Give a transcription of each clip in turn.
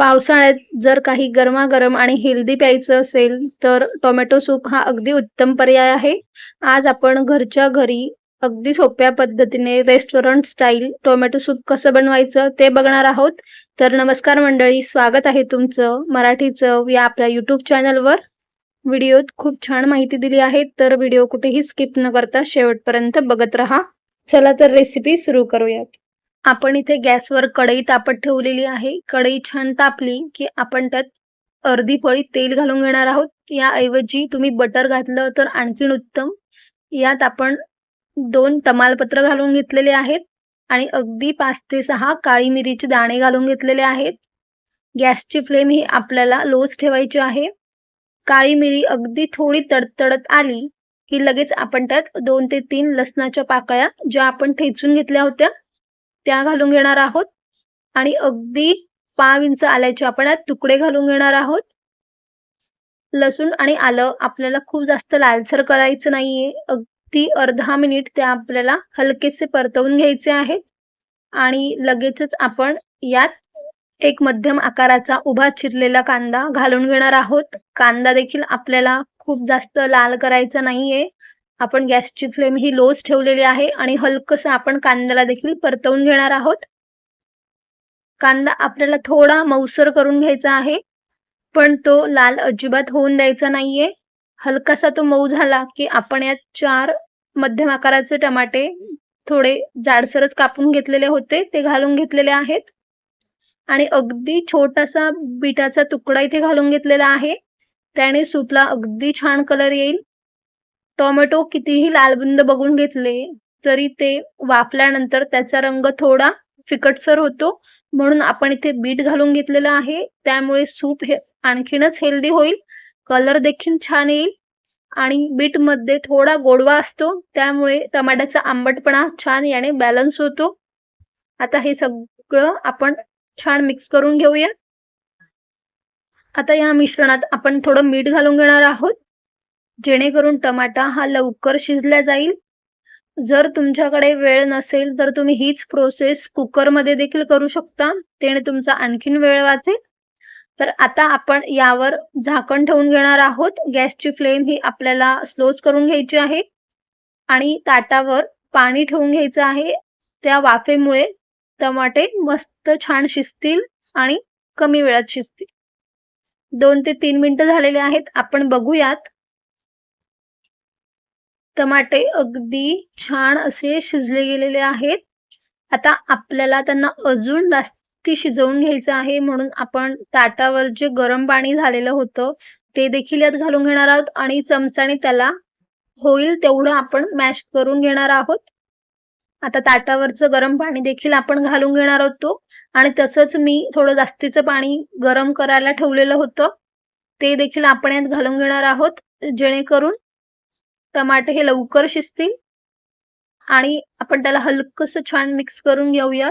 पावसाळ्यात जर काही गरमागरम आणि हेल्दी प्यायचं असेल तर टोमॅटो सूप हा अगदी उत्तम पर्याय आहे. आज आपण घरच्या घरी अगदी सोप्या पद्धतीने रेस्टॉरंट स्टाईल टोमॅटो सूप कसं बनवायचं ते बघणार आहोत. तर नमस्कार मंडळी स्वागत आहे तुमचं मराठी चव या आपल्या यूट्यूब चॅनलवर व्हिडिओत खूप छान माहिती दिली आहे तर व्हिडिओ कुठेही स्किप न करता शेवटपर्यंत बघत राहा. चला तर रेसिपी सुरू करूयात. आपण इथे गॅसवर कढई तापत ठेवलेली आहे. कढई छान तापली की आपण त्यात अर्धी पळी तेल घालून घेणार आहोत. याऐवजी तुम्ही बटर घातलं तर आणखीन उत्तम. यात आपण दोन तमालपत्र घालून घेतलेले आहेत आणि अगदी पाच ते सहा काळी मिरीचे दाणे घालून घेतलेले आहेत. गॅसची फ्लेम ही आपल्याला लोच ठेवायची आहे. काळी मिरी अगदी थोडी तडतडत आली की लगेच आपण त्यात दोन ते तीन लसणाच्या पाकळ्या ज्या आपण ठेचून घेतल्या होत्या त्या घालून घेणार आहोत. आणि अगदी पाव इंच आल्याचे आपण यात तुकडे घालून घेणार आहोत. लसूण आणि आलं आपल्याला खूप जास्त लालसर करायचं नाहीये. अगदी अर्धा मिनिट त्या आपल्याला हलकेसे परतवून घ्यायचे आहेत. आणि लगेचच आपण यात एक मध्यम आकाराचा उभा चिरलेला कांदा घालून घेणार आहोत. कांदा देखील आपल्याला खूप जास्त लाल करायचा नाहीये. आपण गॅसची फ्लेम ही लोच ठेवलेली आहे आणि हलकस आपण कांद्याला देखील परतवून घेणार आहोत. कांदा आपल्याला थोडा मऊसर करून घ्यायचा आहे पण तो लाल अजिबात होऊन द्यायचा नाहीये. हलकासा तो मऊ झाला की आपण यात चार मध्यम आकाराचे टमाटे थोडे जाडसरच कापून घेतलेले होते ते घालून घेतलेले आहेत. आणि अगदी छोटासा बिटाचा तुकडा इथे घालून घेतलेला आहे. त्याने सूपला अगदी छान कलर येईल. टोमॅटो कितीही लालबुंद बघून घेतले तरी ते वाफल्यानंतर त्याचा रंग थोडा फिकटसर होतो. म्हणून आपण इथे बीट घालून घेतलेलं आहे. त्यामुळे सूप हे आणखीनच हेल्दी होईल. कलर देखील छान येईल. आणि बीटमध्ये थोडा गोडवा असतो. त्यामुळे टमाट्याचा आंबटपणा छान याने बॅलन्स होतो. आता हे सगळं आपण छान मिक्स करून घेऊया. आता या मिश्रणात आपण थोडं मीठ घालून घेणार आहोत. जेणेकरून टमाटा हा लवकर शिजला जाईल. जर तुमच्याकडे वेळ नसेल तर तुम्ही हीच प्रोसेस कुकरमध्ये देखील करू शकता. त्याने तुमचा आणखीन वेळ वाचेल. तर आता आपण यावर झाकण ठेवून घेणार आहोत. गॅसची फ्लेम ही आपल्याला स्लोच करून घ्यायची आहे. आणि ताटावर पाणी ठेवून घ्यायचं आहे. त्या वाफेमुळे टमाटे मस्त छान शिजतील आणि कमी वेळात शिजतील. दोन ते तीन मिनिटं झालेले आहेत. आपण बघूयात टमाटे अगदी छान असे शिजले गेलेले आहेत. आता आपल्याला त्यांना अजून जास्ती शिजवून घ्यायचं आहे म्हणून आपण ताटावर जे गरम पाणी झालेलं होतं ते देखील यात घालून घेणार आहोत आणि चमचाने त्याला होईल तेवढं आपण मॅश करून घेणार आहोत. आता ताटावरचं गरम पाणी देखील आपण घालून घेणार होतो आणि तसंच मी थोडं जास्तीचं पाणी गरम करायला ठेवलेलं होतं. ते देखील आपण यात घालून घेणार आहोत. जेणेकरून टमाटे हे लवकर शिजतील. आणि आपण त्याला हलकस छान मिक्स करून घेऊया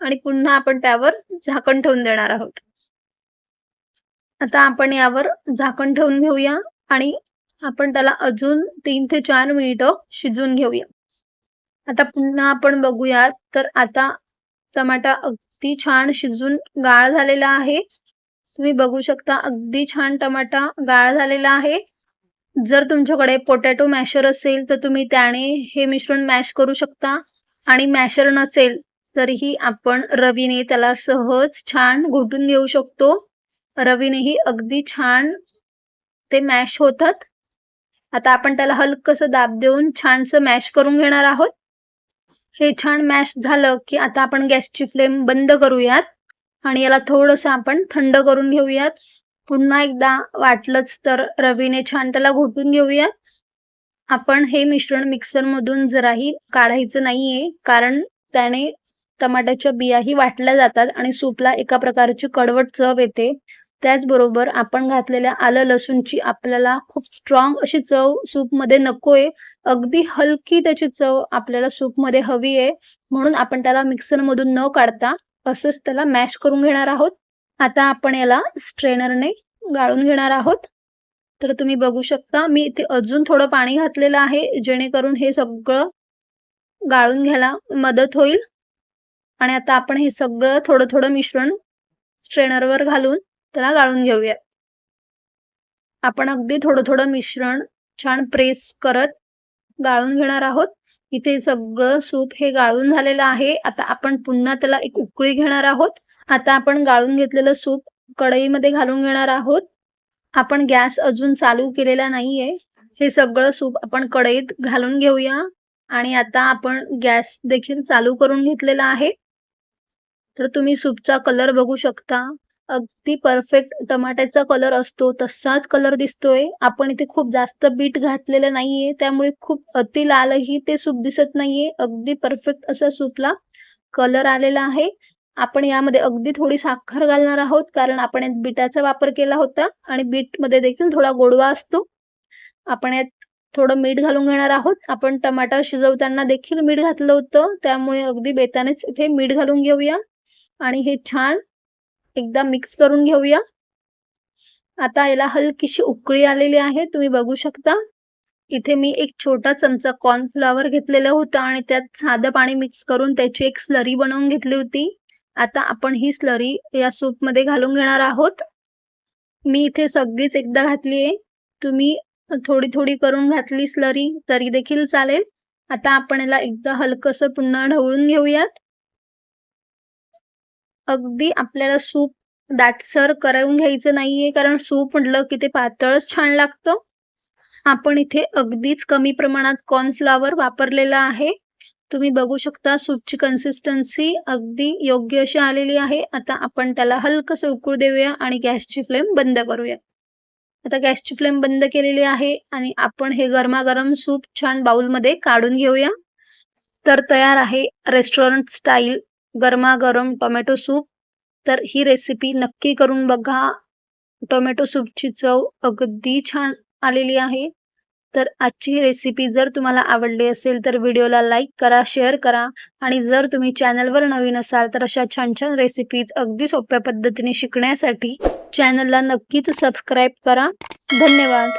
आणि पुन्हा आपण त्यावर झाकण ठेवून देणार आहोत. आता आपण यावर झाकण ठेवून घेऊया. आणि आपण त्याला अजून तीन ते चार मिनिटं शिजवून घेऊया. आता पुन्हा आपण बघूयात. तर आता टमाटा अगदी छान शिजून गाळ झालेला आहे. तुम्ही बघू शकता अगदी छान टमाटा गाळ झालेला आहे. जर तुमच्याकडे पोटॅटो मॅशर असेल तर तुम्ही त्याने हे मिश्रण मॅश करू शकता. आणि मॅशर नसेल तरीही आपण रवीने त्याला सहज छान घोटून घेऊ शकतो. रवीनेही अगदी छान ते मॅश होतात. आता आपण त्याला हलकसं दाब देऊन छानसं मॅश करून घेणार आहोत. हे छान मॅश झालं की आता आपण गॅसची फ्लेम बंद करूयात. आणि याला थोडंसं आपण थंड करून घेऊयात. पुन्हा एकदा वाटलंच तर रवीने छान त्याला घोटून घेऊया. आपण हे मिश्रण मिक्सर मधून जराही काढायचं नाहीये कारण त्याने टमाट्याच्या बियाही वाटल्या जातात आणि सूपला एका प्रकारची कडवट चव येते. त्याचबरोबर आपण घातलेल्या आलं लसूणची आपल्याला खूप स्ट्रॉंग अशी चव सूपमध्ये नकोय. अगदी हलकी त्याची चव आपल्याला सूपमध्ये हवी आहे. म्हणून आपण त्याला मिक्सर मधून न काढता असंच त्याला मॅश करून घेणार आहोत. आता आपण याला स्ट्रेनरने गाळून घेणार आहोत. तर तुम्ही बघू शकता मी इथे अजून थोडं पाणी घातलेलं आहे जेणेकरून हे सगळं गाळून घ्यायला मदत होईल. आणि आता आपण हे सगळं थोडं थोडं मिश्रण स्ट्रेनरवर घालून त्याला गाळून घेऊया. आपण अगदी थोडं थोडं मिश्रण छान प्रेस करत गाळून घेणार आहोत. इथे सगळं सूप हे गाळून झालेलं आहे. आता आपण पुन्हा त्याला एक उकळी घेणार आहोत. आता आपण गाळून घेतलेलं सूप कढईमध्ये घालून घेणार आहोत. आपण गॅस अजून चालू केलेला नाहीये. हे सगळं सूप आपण कढईत घालून घेऊया. आणि आता आपण गॅस देखील चालू करून घेतलेला आहे. तर तुम्ही सूपचा कलर बघू शकता. अगदी परफेक्ट टमाट्याचा कलर असतो. तसाच कलर दिसतोय. आपण इथे खूप जास्त बीट घातलेलं नाहीये. त्यामुळे खूप अति लालही ते सूप दिसत नाहीये. अगदी परफेक्ट असा सूपला कलर आलेला आहे. आपण यामध्ये अगदी थोडी साखर घालणार आहोत कारण आपण यात बीटाचा वापर केला होता आणि बीटमध्ये देखील थोडा गोडवा असतो. आपण यात थोडं मीठ घालून घेणार आहोत. आपण टमाटा शिजवताना देखील मीठ घातलं होतं त्यामुळे अगदी बेतानेच इथे मीठ घालून घेऊया. आणि हे छान एकदा मिक्स करून घेऊया. आता याला हलकीशी उकळी आलेली आहे तुम्ही बघू शकता. इथे मी एक छोटा चमचा कॉर्नफ्लॉवर घेतलेलं होतं आणि त्यात साधं पाणी मिक्स करून त्याची एक स्लरी बनवून घेतली होती. आता आपण ही स्लरी या सूपमध्ये घालून घेणार आहोत. मी इथे सगळीच एकदा घातली आहे. तुम्ही थोडी थोडी करून घातली स्लरी तरी देखील चालेल. आता आपण याला एकदा हलकस पुन्हा ढवळून घेऊयात. अगदी आपल्याला सूप दाटसर करून घ्यायचं नाहीये कारण सूप म्हटलं की ते पातळच छान लागतं. आपण इथे अगदीच कमी प्रमाणात कॉर्नफ्लावर वापरलेला आहे. तुम्ही बघू शकता सूपची कन्सिस्टन्सी अगदी योग्य अशी आलेली आहे. आता आपण त्याला हलकं उकळू देऊया आणि गॅसची फ्लेम बंद करूया. आता गॅसची फ्लेम बंद केलेली आहे आणि आपण हे गरमागरम सूप छान बाउलमध्ये काढून घेऊया. तर तयार आहे रेस्टॉरंट स्टाईल गरमागरम टोमॅटो सूप तर ही रेसिपी नक्की करून बघा. टोमॅटो सूपची चव अगदी छान आलेली आहे. तर आजची ही रेसिपी जर तुम्हाला आवडली असेल तर व्हिडिओला लाईक करा शेअर करा आणि जर तुम्ही चॅनलवर नवीन असाल तर अशा छान छान रेसिपीज अगदी सोप्या पद्धतीने शिकण्यासाठी चॅनलला नक्कीच सबस्क्राईब करा. धन्यवाद.